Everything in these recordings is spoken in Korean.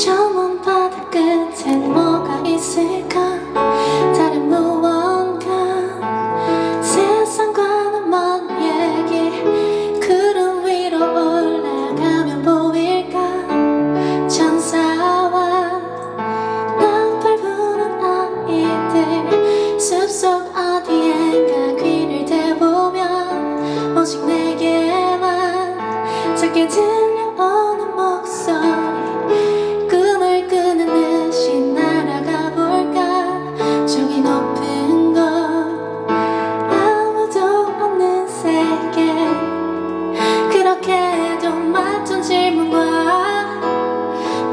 저 먼 바다 끝엔 뭐가 있을까? 다른 무언가? 세상과는 먼 얘기. 구름 위로 올라가면 보일까? 천사와 낭팔 부는 아이들. 숲속 어디엔가 귀를 대보면 오직 내게만 작게 들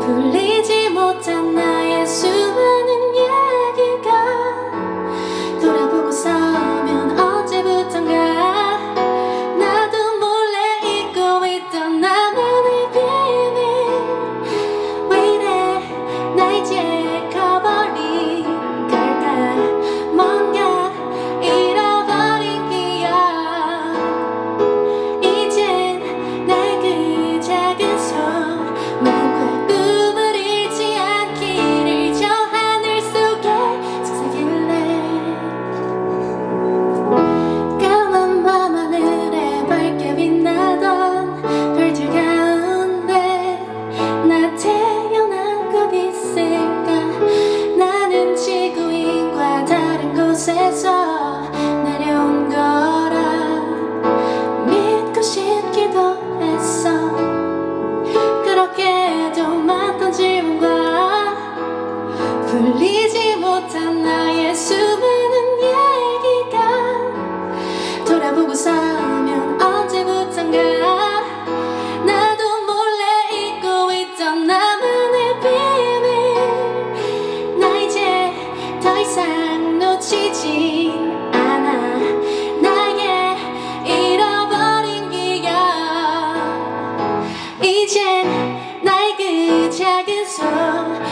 풀리지 못한 나의 숨 멈추지 않아. 나의 잃어버린 기억. 이젠 나의 그 작은 손